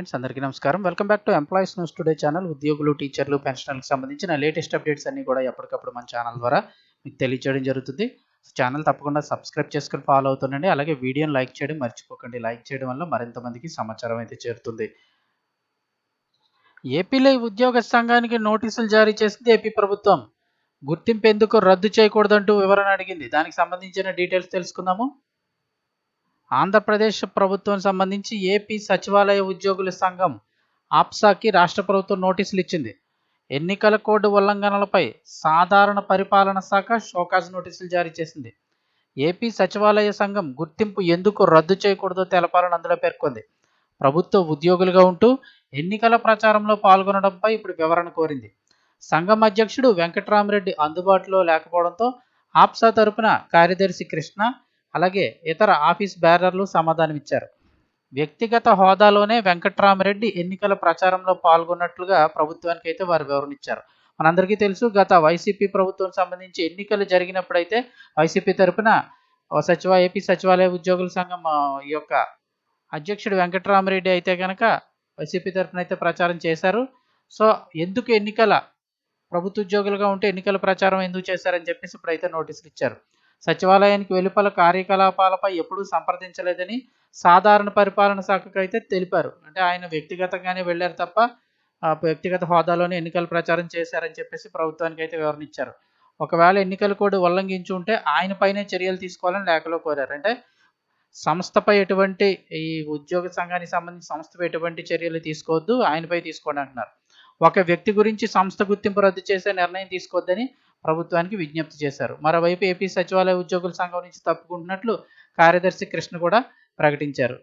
Friends అందరికీ నమస్కారం. Welcome back to employees news today channel ఉద్యోగులు టీచర్లు పెన్షనర్లకు సంబంధించిన లేటెస్ట్ అప్డేట్స్ అన్ని కూడా ఎప్పటికప్పుడు మన ఛానల్ ద్వారా మీకు తెలియజేయడం జరుగుతుంది. ఛానల్ తప్పకుండా సబ్స్క్రైబ్ చేసుకుని ఫాలో అవుతుండండి. అలాగే వీడియోని లైక్ చేయడం మర్చిపోకండి. లైక్ చేయడం వల్ల మరింత మందికి సమాచారం అయితే చేరుతుంది. ఏపీలో ఉద్యోగ సంఘానికి నోటీసులు జారీ చేసింది ఏపీ ప్రభుత్వం. గుర్తింపు ఎందుకు రద్దు చేయకూడదంటూ వివరణ అడిగింది. దానికి సంబంధించిన డీటెయిల్స్ తెలుసుకుందాము. ఆంధ్రప్రదేశ్ ప్రభుత్వం సంబంధించి ఏపీ సచివాలయ ఉద్యోగుల సంఘం ఆప్సాకి రాష్ట్ర ప్రభుత్వం నోటీసులు ఇచ్చింది. ఎన్నికల కోడ్ ఉల్లంఘనలపై సాధారణ పరిపాలన శాఖ షోకాజ్ నోటీసులు జారీ చేసింది. ఏపీ సచివాలయ సంఘం గుర్తింపు ఎందుకు రద్దు చేయకూడదో తెలపాలని అందులో పేర్కొంది. ప్రభుత్వ ఉద్యోగులుగా ఉంటూ ఎన్నికల ప్రచారంలో పాల్గొనడంపై ఇప్పుడు వివరణ కోరింది. సంఘం అధ్యక్షుడు వెంకట్రామరెడ్డి అందుబాటులో లేకపోవడంతో ఆప్సా తరపున కార్యదర్శి కృష్ణ అలాగే ఇతర ఆఫీస్ బేరర్లు సమాధానమిచ్చారు. వ్యక్తిగత హోదాలోనే వెంకట్రామరెడ్డి ఎన్నికల ప్రచారంలో పాల్గొన్నట్లుగా ప్రభుత్వానికి అయితే వారు వివరణ ఇచ్చారు మనందరికీ తెలుసు గత వైసీపీ ప్రభుత్వం సంబంధించి ఎన్నికలు జరిగినప్పుడైతే వైసీపీ తరపున ఓ సచివ ఏపీ సచివాలయ ఉద్యోగుల సంఘం ఈ యొక్క అధ్యక్షుడు వెంకట్రామరెడ్డి అయితే కనుక వైసీపీ తరఫున అయితే ప్రచారం చేశారు. సో ఎందుకు ఎన్నికల ప్రభుత్వ ఉద్యోగులుగా ఉంటే ఎన్నికల ప్రచారం ఎందుకు చేశారని చెప్పేసి ఇప్పుడైతే నోటీసులు ఇచ్చారు సచివాలయానికి వెలుపల కార్యకలాపాలపై ఎప్పుడూ సంప్రదించలేదని సాధారణ పరిపాలన శాఖకు అయితే తెలిపారు. అంటే ఆయన వ్యక్తిగతంగానే వెళ్ళారు తప్ప ఆ, వ్యక్తిగత హోదాలోనే ఎన్నికల ప్రచారం చేశారని చెప్పేసి ప్రభుత్వానికి అయితే వివరణ ఇచ్చారు. ఒకవేళ ఎన్నికల కోడ్ ఉల్లంఘించి ఉంటే ఆయన పైనే చర్యలు తీసుకోవాలని లేఖలో కోరారు. అంటే సంస్థపై ఎటువంటి ఈ ఉద్యోగ సంఘానికి సంబంధించి సంస్థపై ఎటువంటి చర్యలు తీసుకోవద్దు ఆయనపై తీసుకోండి అంటున్నారు. ఒక వ్యక్తి గురించి సంస్థ గుర్తింపు రద్దు చేసే నిర్ణయం తీసుకోవద్దని ప్రభుత్వానికి విజ్ఞప్తి చేశారు. మరోవైపు ఏపీ సచివాలయ ఉద్యోగుల సంఘం నుంచి తప్పుకుంటున్నట్లు కార్యదర్శి కృష్ణ కూడా ప్రకటించారు.